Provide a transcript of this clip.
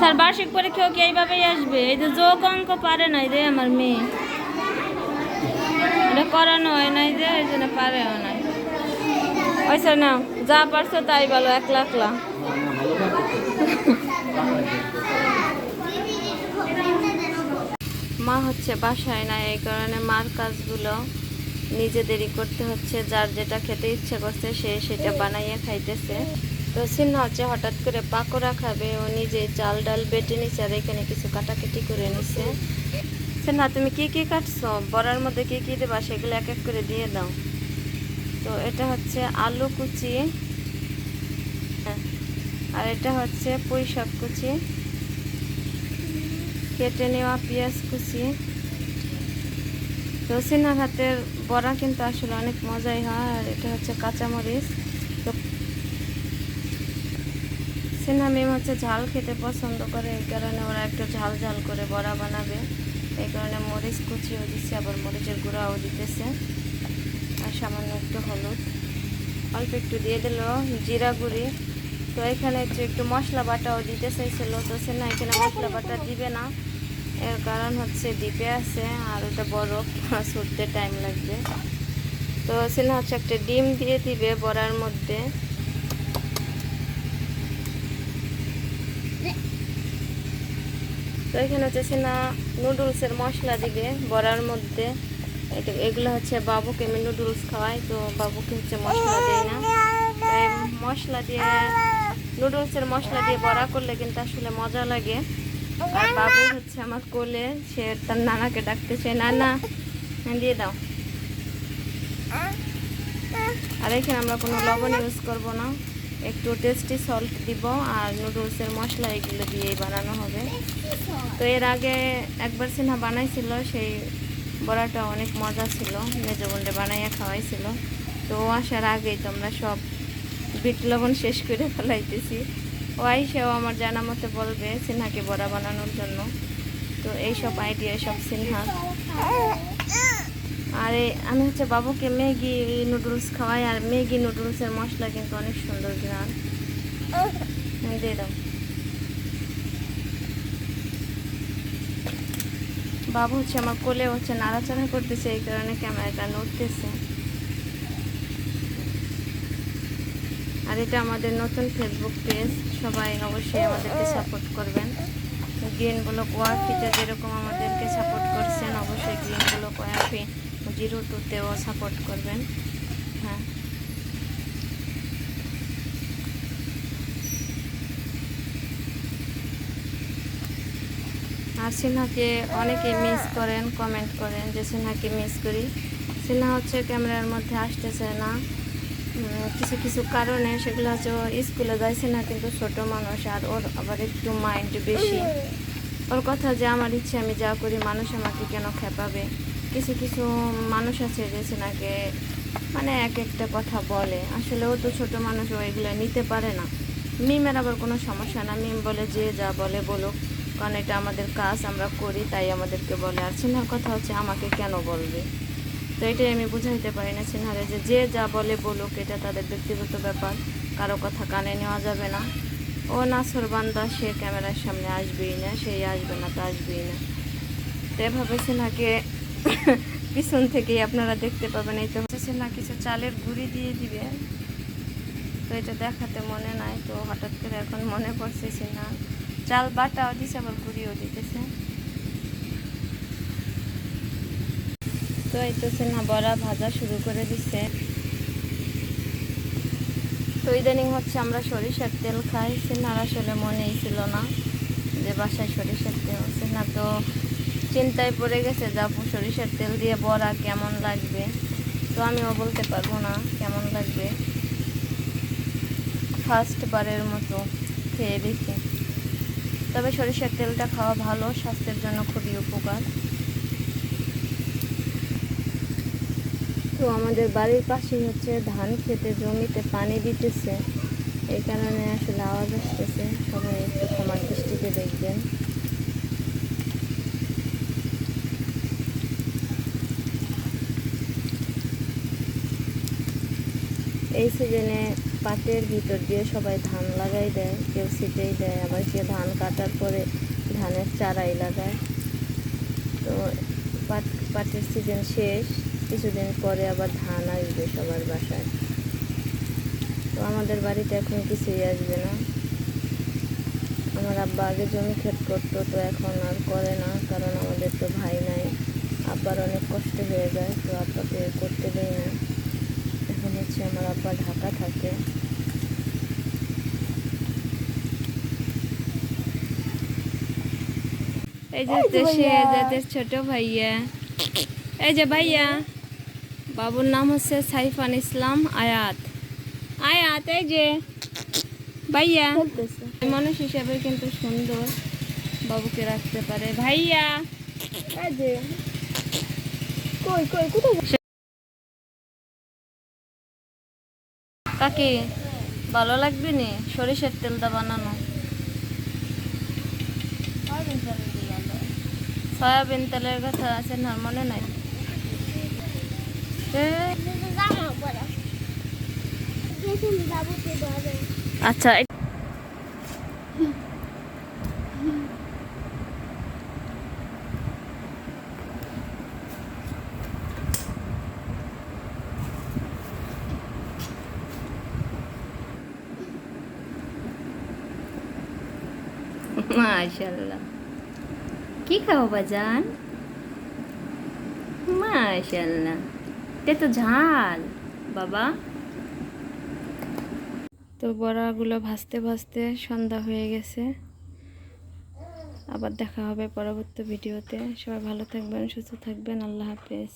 Sir, বার্ষিক পরীক্ষাও কি এইভাবেই আসবে? এই যে যোগ অঙ্ক পারে নাই রে আমার মেয়ে। এটা করানো হয় নাই যে এই জন্য পারেও নাই। ওইসব না যা পারছ তাই বলো এক লাখ লাখ মা হচ্ছে বাসায় না এই কারণে মার কাজগুলো নিজেদেরই করতে হচ্ছে। যার যেটা খেতে ইচ্ছে করছে, সে সেটা বানাইয়ে খাইতেছে। তো সিনহা হচ্ছে হঠাৎ করে পাকোড়া খাবে ও নিজে চাল ডাল বেটে নিছে আর এখানে কিছু কাটাকাটি করে নিছে। সিনহা তুমি কি কি কাটছো? বড়ার মধ্যে কি কি দেবা সেগুলো এক এক করে দিয়ে দাও। তো এটা হচ্ছে আলু কুচি হ্যাঁ, আর এটা হচ্ছে পুঁই শাক কুচি কেটে নেওয়া পেঁয়াজ কুচি। তো সিনার হাতের বড়া কিন্তু আসলে অনেক মজাই হয় আর এটা হচ্ছে কাঁচামরিচ। তো সিনহা মেম হচ্ছে ঝাল খেতে পছন্দ করে, এই কারণে ওরা একটু ঝাল ঝাল করে বড়া বানাবে। এই কারণে মরিচ কুচিও দিচ্ছে, আবার মরিচের গুঁড়াও দিতেছে। আর সামান্য একটু হলুদ। অল্প একটু দিয়ে দিল জিরা গুঁড়ি। তো এখানে হচ্ছে একটু মশলা বাটাও দিতে চাইছিল তো সে না, এখানে মশলা বাটা দিবে না। এর কারণ হচ্ছে দ্বীপে আছে, আর ওটা বরফ ছুটতে টাইম লাগবে। তো সেনা হচ্ছে একটা ডিম দিয়ে দিবে বড়ার মধ্যে। তো এখানে হচ্ছে সেনা নুডলসের মশলা দিবে বড়ার মধ্যে। এগুলো হচ্ছে বাবুকে আমি নুডলস খাওয়াই, তো বাবুকে হচ্ছে মশলা দিই না। মশলা দিয়ে, নুডলসের মশলা দিয়ে বড়া করলে কিন্তু আসলে মজা লাগে। আর বাবু হচ্ছে আমার কোলে, সে তার নানাকে ডাকতেছে, নানা, দিয়ে দাও। আর এখানে আমরা কোনো লবণ ইউজ করব না। একটু টেস্টি সল্ট দিব আর নুডলসের মশলা এগুলো দিয়েই বানানো হবে। তো এর আগে একবার সিনহা বানাইছিল, সেই বড়াটা অনেক মজা ছিল, মেজো বোনটা বানাইয়া খাওয়াইছিল। তো ও আসার আগেই তোমরা সব বিট লবণ শেষ করে ফেলাইতেছি। ও আইসাও আমার জানা মতে বলবে সিনহাকে বড়া বানানোর জন্য। তো এইসব আইডিয়া সব সিনহা। আর, আমি হচ্ছে বাবুকে ম্যাগি নুডলস খাওয়াই, আর ম্যাগি নুডলসের মশলা কিন্তু অনেক সুন্দর দাও। বাবু হচ্ছে আমার কোলে হচ্ছে নাড়াচাড়া করতেছে, এই কারণে ক্যামেরাটা নড়তেছে। আর এটা আমাদের নতুন ফেসবুক পেজ সবাই অবশ্যই আমাদেরকে সাপোর্ট করবেন। গ্রিন ব্লক ওয়ার্ফিতে যেরকম আমাদেরকে সাপোর্ট করছেন, অবশ্যই গ্রিন ব্লক ওয়ার্ফি জিরো টুতেও সাপোর্ট করবেন। হ্যাঁ। আর সিনহাকে অনেকে মিস করেন কমেন্ট করেন যে, সিনহাকে মিস করি। সিনহা হচ্ছে ক্যামেরার মধ্যে আসতেছে না। কিছু কিছু কারণে সেগুলো হচ্ছে স্কুলে যাইছে না, কিন্তু ছোট মানুষ আর ওর আবার একটু মাইন্ড বেশি। ওর কথা যে আমার ইচ্ছে, আমি যা করি, মানুষ আমাকে কেন খেপাবে? কিছু কিছু মানুষ আছে যে সিনাকে মানে এক একটা কথা বলে। আসলে ও তো ছোট মানুষ, ও এগুলো নিতে পারে না। মিমের আবার কোনো সমস্যা না। মিম বলে যে যা বলে বলুক, কারণ এটা আমাদের কাজ, আমরা করি, তাই আমাদেরকে বলে। আর সিনহার কথা হচ্ছে, আমাকে কেন বলবে? তো এটাই আমি বুঝাইতে পারি না সিনহারে যে যে যা বলে বলুক, এটা তাদের ব্যক্তিগত ব্যাপার। কারও কথা কানে নেওয়া যাবে না। ও নাসর বান্দা সে ক্যামেরার সামনে আসবেই না, সেই আসবে না, তা আসবেই না। তো এভাবে সিনহাকে পিছন থেকেই আপনারা দেখতে পাবেন। এই তো সিনহা কিছু চালের গুঁড়ি দিয়ে দিবে। তো এটা দেখাতে মনে নাই, তো হঠাৎ করে এখন মনে পড়ছে সিনহা। চাল বাটাও দিছে, আবার গুঁড়িও দিতেছে। তো এই সিনহা বড়া ভাজা শুরু করে দিচ্ছে তো ইদানিং হচ্ছে আমরা সরিষার তেল খাই। সিনহার আসলে মনেই ছিল না যে বাসায় সরিষার তেল। সিনহা তো চিন্তায় পড়ে গেছে যে আপু, সরিষার তেল দিয়ে বড়া কেমন লাগবে? তো আমিও বলতে পারব না কেমন লাগবে। ফার্স্ট বারের মতো খেয়ে দেখি। তবে সরিষার তেলটা খাওয়া ভালো, স্বাস্থ্যের জন্য খুবই উপকার। তো আমাদের বাড়ির পাশেই হচ্ছে ধান খেতে জমিতে পানি দিতেছে। এই কারণে আসলে আওয়াজ আসতেছে। সবাই একটু ক্ষমার দৃষ্টিতে দেখবেন। এই সিজনে পাটের ভিতর দিয়ে সবাই ধান লাগাই দেয়। কেউ ছিটেই দেয়, আবার কেউ ধান কাটার পরে ধানের চারাই লাগায়। তো পাট পাটের সিজন শেষ। কিছুদিন পরে আবার ধান আসবে সবার বাসায়। তো আমাদের বাড়িতে এখন কিছুই আসবে না। আমার আব্বা আগে জমি ক্ষেত করতো তো এখন আর করে না কারণ আমাদের তো ভাই নাই। আব্বার অনেক কষ্ট হয়ে যায় তো আব্বাকে করতে দেয় না। এখন হচ্ছে আমার আব্বা ঢাকা থাকে। এই যে দেশে ছোট ভাইয়া। এই যে ভাইয়া। বাবুর নাম হচ্ছে সাইফান ইসলাম আয়াত। আয়াত এই যে। ভাইয়া মানুষ হিসাবে কিন্তু সুন্দর বাবুকে রাখতে পারে। ভাইয়া। এই যে। কই কই কোথায় কাকি ভালো লাগবে নি? সরিষার তেলটা বানানো। সয়াবিন তেলের কথা আছে না মনে নাই। আচ্ছা মাশাল্লাহ কি খাও বাজান? মাশাল্লাহ দেখতে তো ঝাল, বাবা। তো বড়াগুলো ভাজতে ভাজতে সন্ধ্যা হয়ে গেছে। আবার দেখা হবে পরবর্তী ভিডিওতে। সবাই ভালো থাকবেন, সুস্থ থাকবেন। আল্লাহ হাফেজ।